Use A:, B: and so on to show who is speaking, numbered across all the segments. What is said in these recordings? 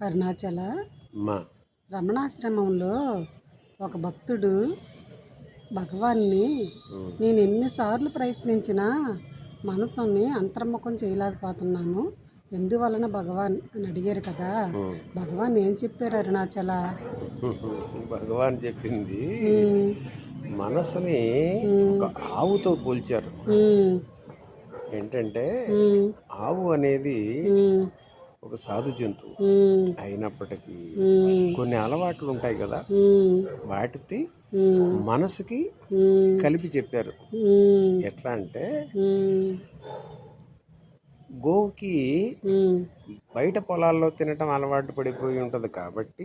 A: అరుణాచల
B: మా
A: రమణాశ్రమంలో ఒక భక్తుడు భగవాన్ని నేను ఎన్నిసార్లు ప్రయత్నించినా మనసుని అంతర్ముఖం చేయలేకపోతున్నాను. ఎందువలన భగవాన్ అని అడిగారు కదా. భగవాన్ ఏం చెప్పారు అరుణాచల?
B: భగవాన్ చెప్పింది మనసుని ఒక ఆవుతో పోల్చారు. ఏంటంటే ఆవు అనేది ఒక సాధు జంతువు అయినప్పటికీ కొన్ని అలవాట్లు ఉంటాయి కదా వాటికి మనసుకి కలిపి చెప్పారు. ఎట్లా అంటే గోవుకి బయట పొలాల్లో తినటం అలవాటు పడిపోయి ఉంటుంది కాబట్టి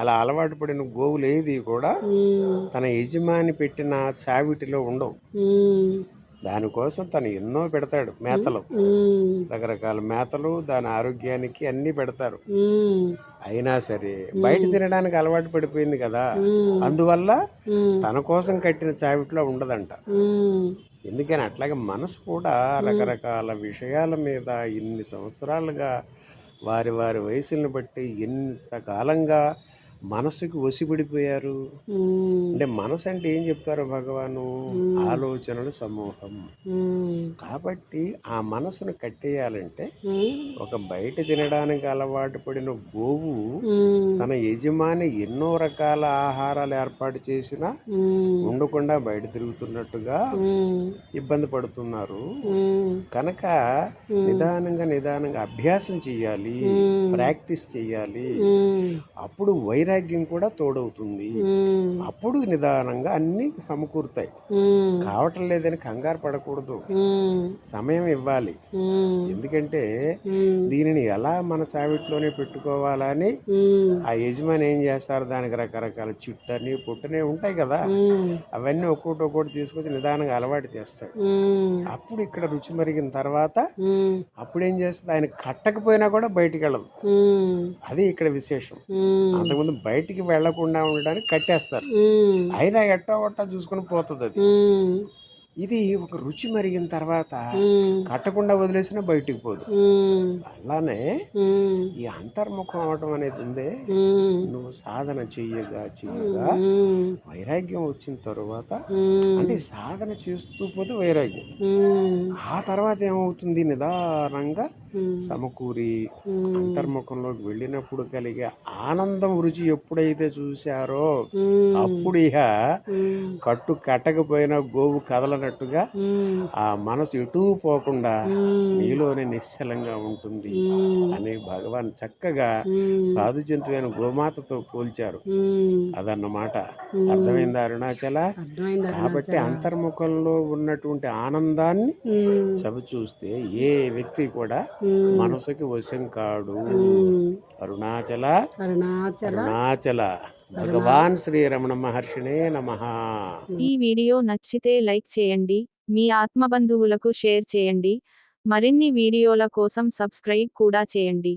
B: అలా అలవాటు పడిన గోవులు ఏది కూడా తన యజమాని పెట్టిన చావిటిలో ఉండవు. దానికోసం తను ఎన్నో పెడతాడు మేతలు. రకరకాల మేతలు దాని ఆరోగ్యానికి అన్నీ పెడతారు. అయినా సరే బయట తినడానికి అలవాటు పడిపోయింది కదా. అందువల్ల తన కోసం కట్టిన చావిట్లో ఉండదంట. ఎందుకని అట్లాగే మనసు కూడా రకరకాల విషయాల మీద ఇన్ని సంవత్సరాలుగా వారి వారి వయసులను బట్టి ఎంతకాలంగా మనసుకి వసిపడిపోయారు అంటే మనసు అంటే ఏం చెప్తారు భగవాను? ఆలోచనల సమూహం. కాబట్టి ఆ మనసును కట్టేయాలంటే ఒక బయట తినడానికి అలవాటు పడిన గోవు తన యజమాని ఎన్నో రకాల ఆహారాలు ఏర్పాటు చేసినా ఉండకుండా బయట తిరుగుతున్నట్టుగా ఇబ్బంది పడుతున్నారు. కనుక నిదానంగా నిదానంగా అభ్యాసం చెయ్యాలి ప్రాక్టీస్ చెయ్యాలి
A: ఉమ్,
B: అప్పుడు వైరాగ్యం కూడా తోడవుతుంది. అప్పుడు నిదానంగా అన్నీ సమకూరుతాయి. కావటం లేదని కంగారు పడకూడదు. సమయం ఇవ్వాలి. ఎందుకంటే దీనిని ఎలా మన చావిట్లోనే పెట్టుకోవాలని
A: ఉమ్,
B: ఆ యజమాని ఏం చేస్తారు? దానికి రకరకాల చుట్టని పుట్టని ఉంటాయి కదా. అవన్నీ ఒక్కోటి ఒక్కోటి తీసుకొచ్చి నిదానంగా అలవాటు చేస్తాడు
A: ఉమ్,
B: అప్పుడు ఇక్కడ రుచి మరిగిన తర్వాత అప్పుడు ఏం చేస్తుంది? ఆయన కట్టకపోయినా కూడా బయటికి వెళ్ళదు. అది ఇక్కడ విశేషం. అంతకుముందు బయటికి వెళ్ళకుండా ఉండడానికి కట్టేస్తారు. అయినా ఎట్టా ఒట్టా చూసుకుని పోతుంది అది. ఇది ఒక రుచి మరిగిన తర్వాత కట్టకుండా వదిలేసినా బయటికి పోదు. అలానే ఈ అంతర్ముఖం అవటం అనేది ఉందే. నువ్వు సాధన చెయ్యగా చెయ్యగా వైరాగ్యం వచ్చిన తర్వాత అంటే సాధన చేస్తూ పోతే వైరాగ్యం. ఆ తర్వాత ఏమవుతుంది? నిదానంగా సమకూరి అంతర్ముఖంలోకి వెళ్ళినప్పుడు కలిగే ఆనందం రుచి ఎప్పుడైతే చూశారో అప్పుడు
A: ఉమ్,
B: కట్టు కట్టకపోయినా గోవు కదలనట్టుగా ఆ మనసు ఎటూ పోకుండా నీలోనే నిశ్చలంగా ఉంటుంది అని భగవాన్ చక్కగా సాధు జంతువైన గోమాతతో పోల్చారు. అదన్నమాట. అర్థమైందా అరుణాచల? కాబట్టి అంతర్ముఖంలో ఉన్నటువంటి ఆనందాన్ని చవి చూస్తే ఏ వ్యక్తి కూడా మనసుకి వశం కాడు.
A: అరుణాచల.
B: అరుణాచల. భగవాన్ శ్రీ రమణ మహర్షినే నమ.
C: ఈ వీడియో నచ్చితే లైక్ చేయండి మీ ఆత్మబంధువులకు షేర్ చేయండి మరిన్ని వీడియోల కోసం సబ్స్క్రైబ్ కూడా చేయండి.